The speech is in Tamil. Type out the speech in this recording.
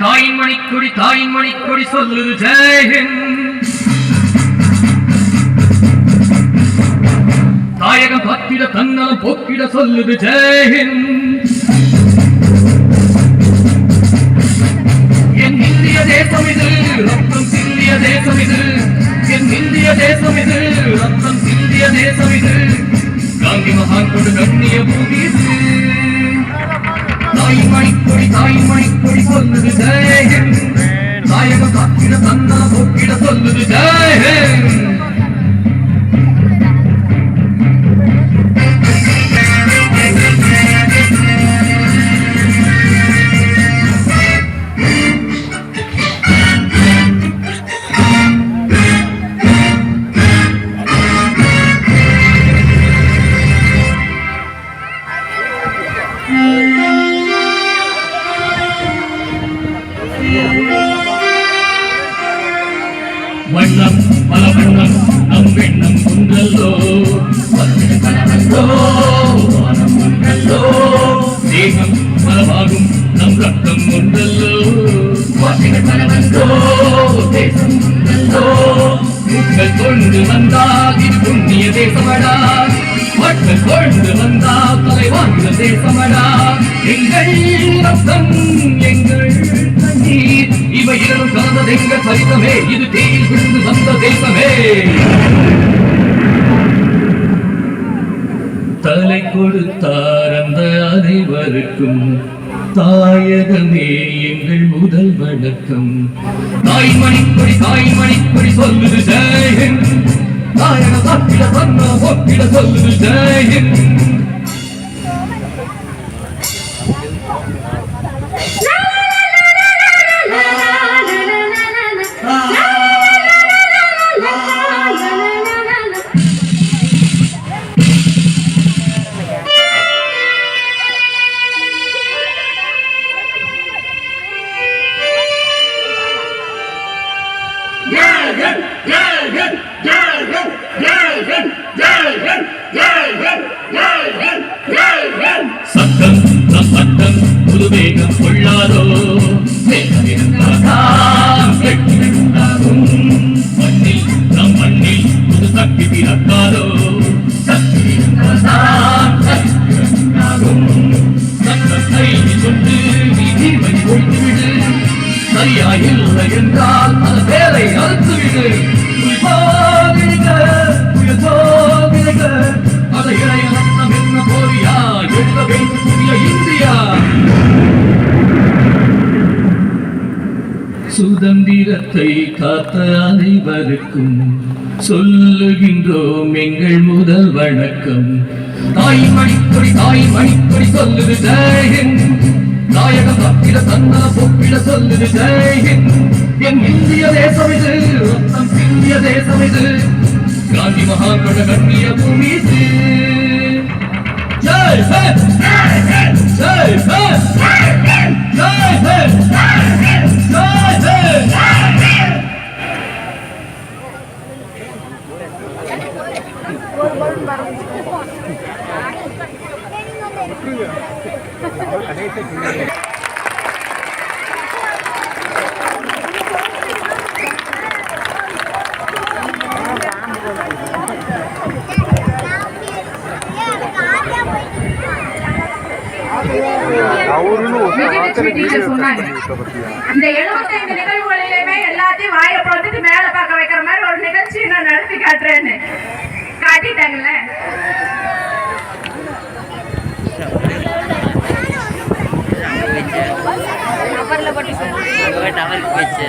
தாயின் மணிக்கொடி தாயின் மணிக்கொடி சொல்லுது ஜெயஹிந்த் தாயகம் காத்திட தன்னலம் போக்கிட சொல்லுது ஜெயஹிந்த் என் இந்திய தேசம் இது ரத்தம் சிந்திய தேசம் இது. என் இந்திய தேசம் இது ரத்தம் சிந்திய தேசம் இது. காந்தி மகான் கொண்டு கண்ணிய பூமி இது தாய் மணிக்கொடி தாய் மணிக்கொடி சொல்லுது ஜெயஹிந்த் தாயகம் காத்திட தன்னா போக்கிட சொல்லுது ஜெயஹிந்த் வண்ணம் பல வண்ணம் நம் எண்ணம் ஒன்றல்லோ வண்ணம் பல ஒன்றல்லோ தேகம் பலவாகும் நம் ரத்தம் ஒன்றல்லோ வாசிகள் கொண்டு வந்தால் இது புண்ணிய தேசமடா. மக்கள் கொண்டு வந்தால் தலைவாங்க தேசமடா. எங்கள் ரத்தம் எங்கள் இரண்டும் கலந்தது சரிதமே இது தேயில் விழுந்து வந்த தேசமே. தலை கொடுத்தார் அந்த அனைவருக்கும். தாயகமே எங்கள் முதல் வணக்கம். தாய் மணிக்கொடி தாய் மணிக்கொடி சொல்லுது ஜெயஹிந்த் தாயக சாப்பிட சொன்ன ஒப்பிட சொல்லுது ஜெயஹிந்த் Wake up, சுதந்திரத்தை காத்த அனைவருக்கும் சொல்லுகின்றோம் எங்கள் முதல் வணக்கம். தாய் மணிப்பொடி தாய் மணிப்பொடி சொல்லுது ஜெயஹிந்த் நாயக பத்திர தன்னல பொப்பிட சொல்லுது ஜெயஹிந்த் என் இந்திய தேசம் இது ரத்தம் இந்திய தேசம் இது. காந்தி மகான்கள கண்ணிய பூமி இது. ஜெய் ஜெய் ஜெய் டீச்சர் சொன்னாங்க இந்த 75 நிகழ்வுகளிலுமே எல்லாத்தையும் டவருக்கு வச்சு